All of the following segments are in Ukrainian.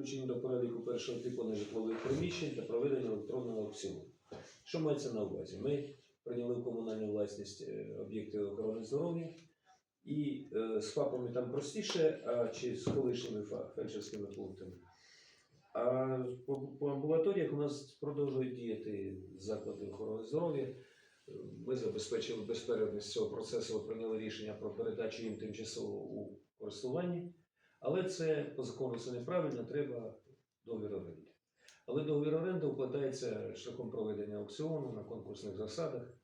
включені до переліку першого типу нежитлових приміщень та проведення електронного аукціону. Що мається на увазі? Ми прийняли в комунальну власність е, об'єкти охорони здоров'я, і е, з ФАПами там простіше, а чи з колишніми фельдшерськими пунктами. А по, по амбулаторіях у нас продовжують діяти заклади охорони здоров'я. Ми забезпечили безперервність цього процесу, прийняли рішення про передачу їм тимчасово у користуванні. Але це по закону це неправильно, треба договір оренди. Але договір оренди укладається шляхом проведення аукціону на конкурсних засадах.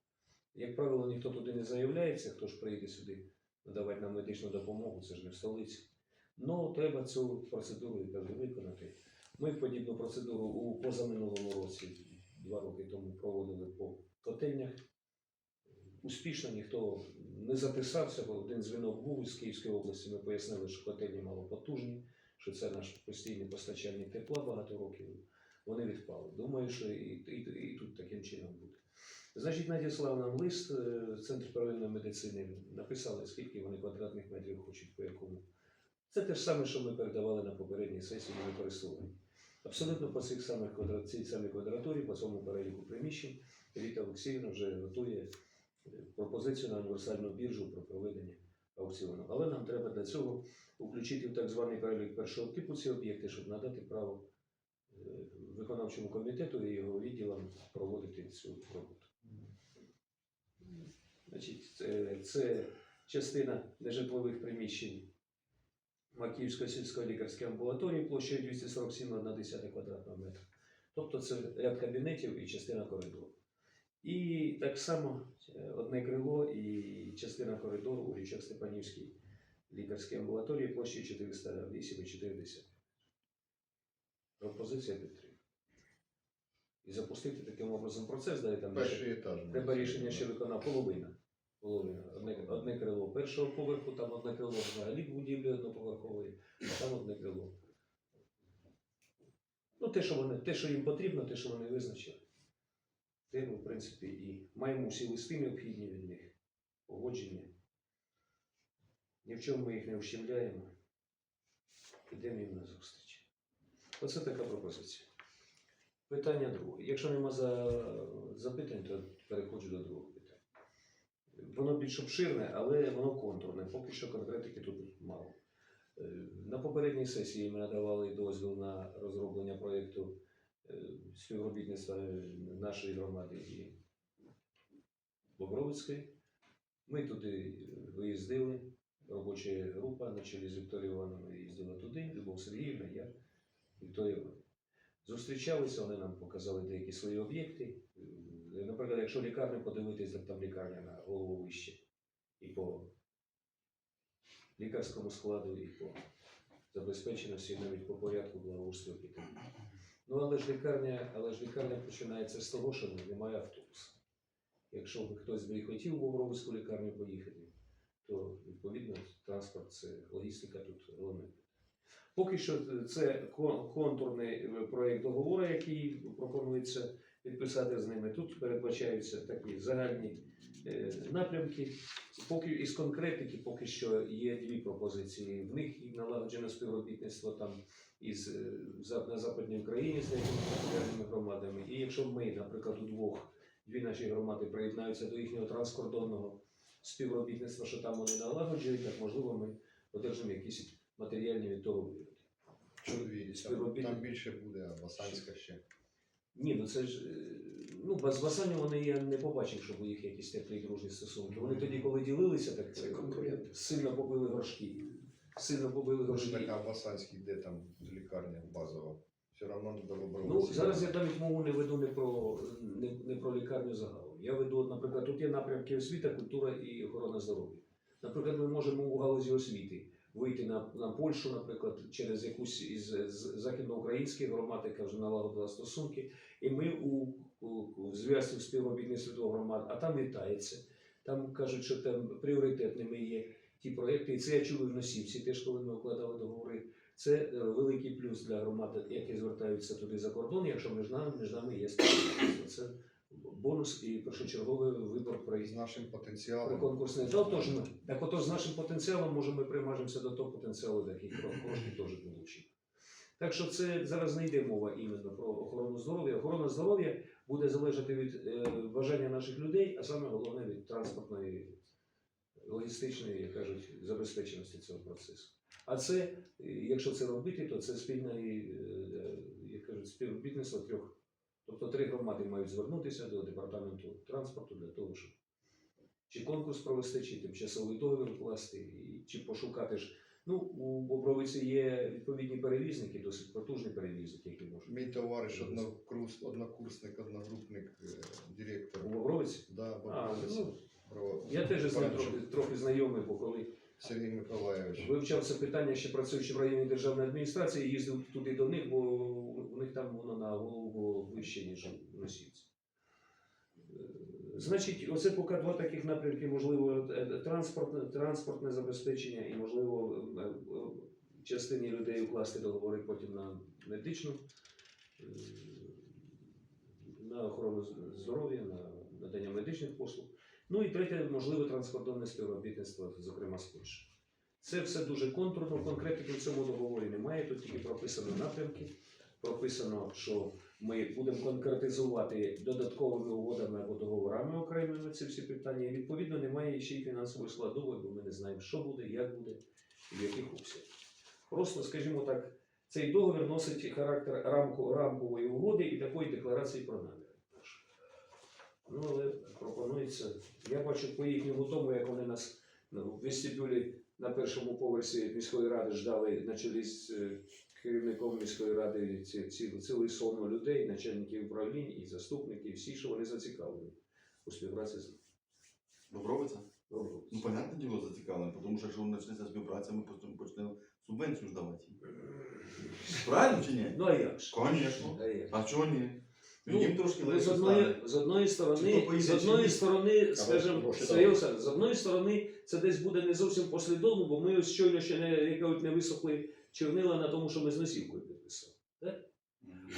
Як правило, ніхто туди не заявляється, хто ж приїде сюди надавати нам медичну допомогу, це ж не в столиці. Ну, треба цю процедуру виконати. Ми подібну процедуру у позаминулому році, два роки тому, проводили по котельнях. Успішно ніхто не записався, бо один дзвінок був із Київської області. Ми пояснили, що котельні малопотужні, що це наш постійний постачальник тепла багато років. Вони відпали. Думаю, що і, і, і тут таким чином буде. Значить, надіслав нам лист е, Центр первинної медицини. Написали, скільки вони квадратних метрів хочуть по якому. Це те ж саме, що ми передавали на попередній сесії на користування. Абсолютно по цих самих квадратурі, по цьому переліку приміщень, Віта Олексіївна вже готує пропозицію на універсальну біржу про проведення аукціону. Але нам треба для цього включити в так званий перелік першого типу ці об'єкти, щоб надати право е, виконавчому комітету і його відділам проводити цю роботу. Значить, це, частина нежитлових приміщень Макіївської сільської лікарської амбулаторії площею 247,1 квадратного метра. Тобто це ряд кабінетів і частина коридору. І так само е, одне крило і частина коридору у Річок Степанівській лікарській амбулаторії площею 408,4. Пропозиція підтримана. І запустити таким образом процес, далі там Перший етаж. Треба рішення ще виконав половина. Половина. Одне, одне крило першого поверху, там одне крило взагалі будівлі одноповерхової, а там одне крило. Ну, те, що вони, те, що їм потрібно, те, що вони визначили. Те, ми, в принципі, і маємо всі листи необхідні від них, погодження. Ні в чому ми їх не ущемляємо. Ідемо їм на зустріч. Оце така пропозиція. Питання друге. Якщо нема за... запитань, то переходжу до другого питання. Воно більш обширне, але воно контурне. Поки що конкретики тут мало. Е, На попередній сесії ми надавали дозвіл на розроблення проєкту співробітництва нашої громади і Бобровицької. Ми туди виїздили, робоча група на чолі з Вікторією Івановною їздила туди, Любов Сергіївна, я, Вікторія Івановна. Зустрічалися, вони нам показали деякі свої об'єкти. Е, Наприклад, якщо лікарню подивитись, так там лікарня на голову вище. І по лікарському складу, і по забезпеченості, навіть по порядку благоустрою. Ну, але ж лікарня, але ж лікарня починається з того, що немає автобуса. Якщо б хтось би хотів в Бобровську лікарню поїхати, то відповідно транспорт це логістика тут елемент. Поки що це контурний е, проєкт договору, який пропонується підписати з ними. Тут передбачаються такі загальні е, напрямки. Поки із конкретики, поки що є дві пропозиції. В них і налагоджено співробітництво там із е, на Западній Україні з деякими громадами. І якщо ми, наприклад, удвох дві наші громади приєднаються до їхнього транскордонного співробітництва, що там вони налагоджують, так можливо ми одержимо якісь матеріальні від того вигоди. Чудові. Там, там більше буде, а Басанська ще. Ні, ну це ж е, ну без Басаню вони я не побачив, щоб у їх якісь теплі дружні стосунки. Вони тоді, коли ділилися, так Це сильно побили горшки. Сильно побили горшки. така Басанський, де там лікарня базова. Все одно до Ну зараз я навіть мову не веду не про не, не про лікарню загалом. Я веду, наприклад, тут є напрямки освіта, культура і охорона здоров'я. Наприклад, ми можемо у галузі освіти вийти на, на Польщу, наприклад, через якусь із з- західноукраїнських громад, яка вже налагодила стосунки, і ми у, у, у зв'язку з співробітництвом двох громад, а там вітається. Там кажуть, що там пріоритетними є ті проекти. І це я чув і в Носівці, теж коли ми укладали договори. Це е, великий плюс для громад, які звертаються туди за кордон, якщо між нами, між нами є співробітництво. Це бонус і першочерговий вибор при з нашим потенціалом. конкурсний. Да, тож ми, так отож з нашим потенціалом, може, ми примажемося до того потенціалу, до яких трошки теж получимо. Так що це зараз не йде мова іменно про охорону здоров'я. Охорона здоров'я буде залежати від е, бажання наших людей, а саме головне від транспортної, логістичної, як кажуть, забезпеченості цього процесу. А це, е, якщо це робити, то це спільне, е, як кажуть, співробітництво трьох. Тобто три громади мають звернутися до департаменту транспорту для того, щоб чи конкурс провести, чи тимчасовий договір вкласти, чи пошукати ж. Ну, у Бобровиці є відповідні перевізники, досить потужні перевізники, які можуть. Мій товариш, однокурс, однокурсник, одногрупник, е, директор. У Бобровиці? Да, А, Бобровець. ну, Трохи, трохи знайомий, бо коли Сергій Миколайович. вивчав це питання, ще працюючи в районній державній адміністрації, їздив туди до них, бо у них там воно на голову було вище, ніж у носівці. Е, Значить, оце поки два таких напрямки, можливо, е, транспортне, транспортне забезпечення і, можливо, е, е, частині людей укласти договори потім на медичну, е, на охорону здоров'я, на надання медичних послуг. Ну і третє, можливе транскордонне співробітництво, зокрема з Польщею. Це все дуже контурно, конкретики в цьому договорі немає. Тут тільки прописано напрямки. Прописано, що ми будемо конкретизувати додатковими угодами або договорами окремими ці всі питання. І відповідно немає ще й фінансової складової, бо ми не знаємо, що буде, як буде і в яких обсягах. Просто, скажімо так, цей договір носить характер рамку, рамкової угоди і такої декларації про наміри. Ну, але пропонується. Я бачу по їхньому тому, як вони нас ну, в вестибюлі на першому поверсі міської ради ждали на чолі з е, керівником міської ради ці, ці, цілий сон людей, начальників управлінь і заступників, всі, що вони зацікавлені у співпраці з Бобровиця? Ну, Бобровицем. понятне діло, зацікавлено, тому що якщо почнеться співпраця, ми потім почнемо субвенцію здавати. Правильно чи ні? Ну а як ж? Конечно. А як? А чого ні? Ну, Їм трошки Ви з легше одної, стане. з одної Чи сторони, поїде, з чи одної сторони, скажімо, гроші Сергій Олександрович, з одної сторони, це десь буде не зовсім послідовно, бо ми ось щойно ще не, як кажуть, не висохли чернила на тому, що ми з носівкою підписали.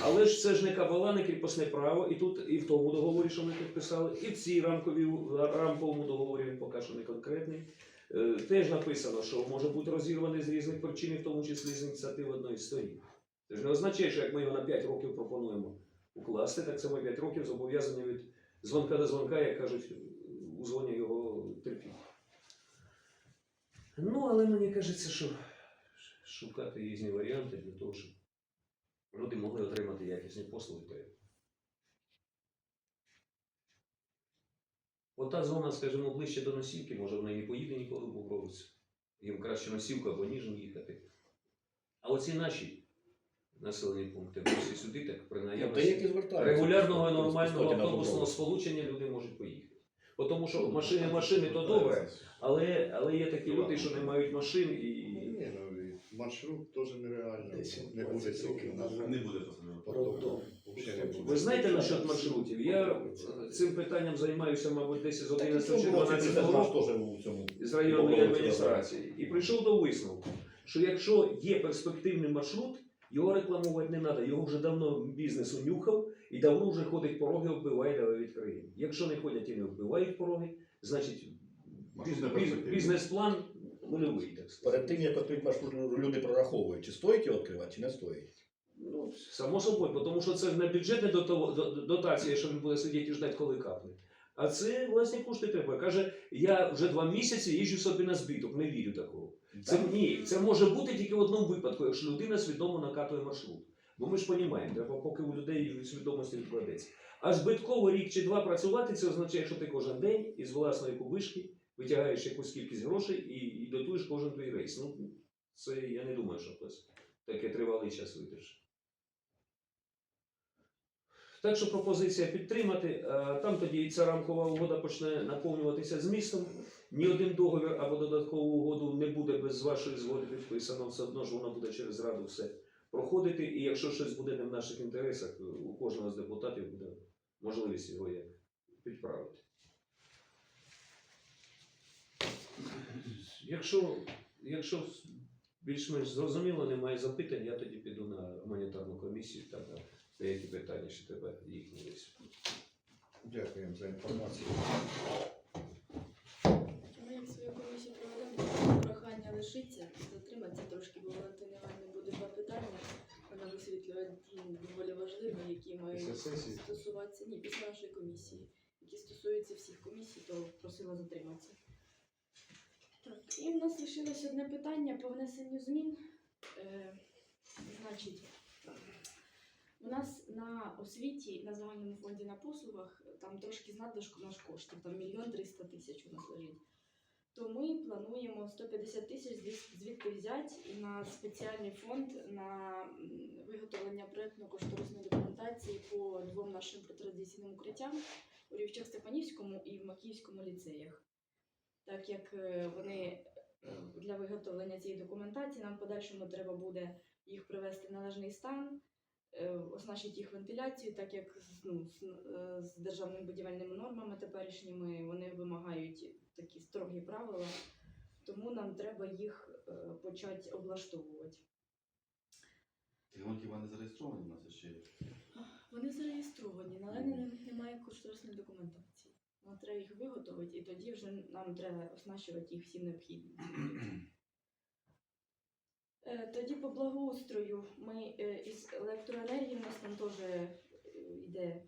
Але ж це ж не кабала, не кріпосне право, і тут, і в тому договорі, що ми підписали, і в цій рамковій, рамковому договорі він поки що не конкретний. Е, Теж написано, що може бути розірваний з різних причин, в тому числі з ініціатив одної з сторін. Це ж не означає, що як ми його на 5 років пропонуємо укласти, так само 5 років зобов'язані від дзвонка до дзвонка, як кажуть, у дзвоні його терпіти. Ну, але мені кажеться, що шукати різні варіанти для того, щоб люди могли отримати якісні послуги. Ота зона, скажімо, ближче до носівки, може вона і не поїде ніколи в Бобровицю. Їм краще носівка або Ніжин їхати. А оці наші населені пункти, ось сюди, так при Ну, наявності регулярного і нормального автобусного сполучення люди можуть поїхати. Бо Тому що машини, машини то добре, але, але є такі люди, що не мають машин і. Ну, і маршрут теж нереально. Не буде років назад. Не буде буде. Ви знаєте насчет маршрутів? Я цим питанням займаюся, мабуть, десь з 11 чи 12 це наш року теж у цьому. з районної адміністрації. І прийшов до висновку, що якщо є перспективний маршрут, його рекламувати не треба. Його вже давно бізнес унюхав і давно вже ходить пороги, вбиває, давай відкриємо. Якщо не ходять і не вбивають пороги, значить бізнес-план нульовий, так сказати. Перед тим, як відкрити маршрут, люди прораховують, чи стоїть його відкривати, чи не стоїть. Ну, само собою, тому що це ж не бюджетна дотація, що він буде сидіти і ждати, коли капне. А це власні кошти треба. Каже, я вже два місяці їжджу собі на збиток, не вірю такого. Це ні, це може бути тільки в одному випадку, якщо людина свідомо накатує маршрут. Бо ми ж розуміємо, треба поки у людей свідомості відкладеться. А збитково рік чи два працювати, це означає, що ти кожен день із власної кубишки витягаєш якусь кількість грошей і, і дотуєш кожен твій рейс. Ну, це я не думаю, що хтось таке тривалий час видержить. Так що пропозиція підтримати. А Там тоді ця рамкова угода почне наповнюватися змістом. Ні один договір або додаткову угоду не буде без вашої згоди підписано. Все одно ж воно буде через раду все проходити. І якщо щось буде не в наших інтересах, у кожного з депутатів буде можливість його як підправити. Якщо, якщо більш-менш зрозуміло, немає запитань, я тоді піду на гуманітарну комісію, там на деякі питання ще треба їхні висвітлити. Дякуємо за інформацію. Ми як свою комісію проведемо, прохання лишиться, затриматися трошки, бо Валентина Івановна буде два питання. ви- ну, доволі важливі, які мають стосуватися ні, після нашої комісії, які стосуються всіх комісій, то просила затриматися. Так, і в нас лишилось одне питання по внесенню змін. Е, значить, у нас на освіті, на загальному фонді на послугах, там трошки з надлишку наш коштів, там мільйон триста тисяч у нас лежить. То ми плануємо 150 тисяч звід- звідти взяти на спеціальний фонд на виготовлення проєктно-кошторисної документації по двом нашим протирадіаційним укриттям у Рівчак-Степанівському і в Макіївському ліцеях. Так як е, вони е, для виготовлення цієї документації нам в подальшому треба буде їх привести в належний стан, е, оснащити їх вентиляцією, так як з- ну, з, е, з державними будівельними нормами теперішніми вони вимагають такі строгі правила, тому нам треба їх е, почати облаштовувати. Ті вони зареєстровані у нас ще? Вони зареєстровані, але не- немає кошторисної документації. Нам треба їх виготовити, і тоді вже нам треба оснащувати їх всім необхідним. Е, Тоді по благоустрою ми е, із електроенергії у нас там теж е, йде,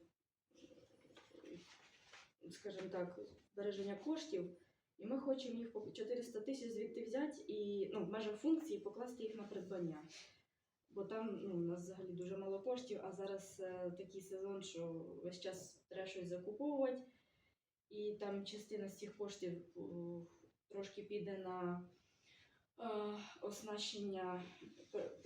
скажімо так, збереження коштів. І ми хочемо їх по 400 тисяч звідти взяти і ну, в межах функції покласти їх на придбання. Бо там ну, у нас взагалі дуже мало коштів, а зараз е, такий сезон, що весь час треба щось закуповувати. І там частина з цих коштів е, трошки піде на оснащення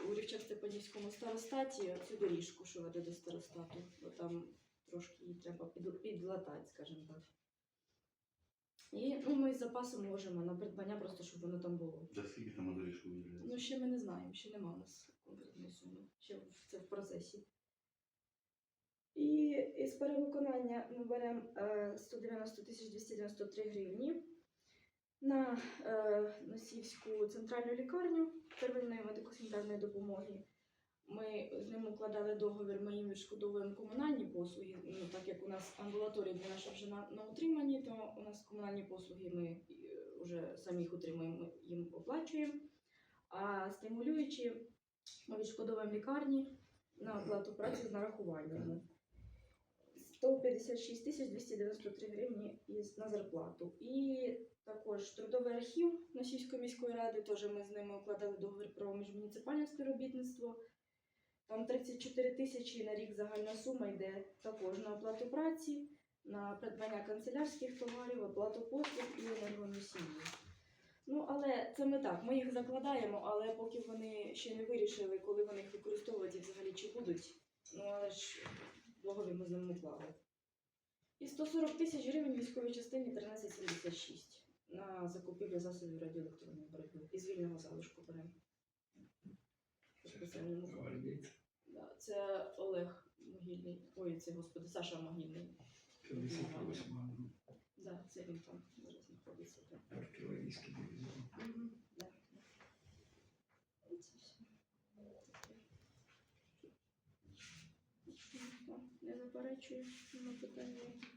у Рівчак-Степанівському старостаті цю доріжку, що веде до старостату, бо там трошки її треба підлатати, скажімо так. І ну, ми з запасу можемо на придбання, просто щоб воно там було. За скільки там доріжку Ну, ще ми не знаємо, ще нема у нас конкретної суми. Ще це в процесі. І із перевиконання ми беремо е, 190 293 гривні на е, Носівську центральну лікарню первинної медико-санітарної допомоги. Ми з ним укладали договір, ми їм відшкодовуємо комунальні послуги. Ну, так як у нас амбулаторія для наша вже на, на утриманні, то у нас комунальні послуги ми вже самі їх утримуємо, їм оплачуємо. А стимулюючи, ми відшкодовуємо лікарні на оплату праці з нарахуваннями. 156 тисяч 293 гривні на зарплату. І також трудовий архів Носівської міської ради, теж ми з ними укладали договір про міжмуніципальне співробітництво. Там 34 тисячі на рік загальна сума йде також на оплату праці, на придбання канцелярських товарів, оплату послуг і енергоносіїв. Ну, але це ми так, ми їх закладаємо, але поки вони ще не вирішили, коли вони їх використовувати взагалі чи будуть. Ну, але ж договір ми уклали. І 140 тисяч гривень військовій частині 1376 на закупівлю засобів радіоелектронної боротьби. Із вільного залишку беремо. Це Олег Могильний. Ой, це господи, Саша Могильний. 58 Да, це він там зараз знаходиться. Так. артилерійський дивізіон. Мгм, да, да. І це все. Таке. Ну, Не заперечую, нема питання.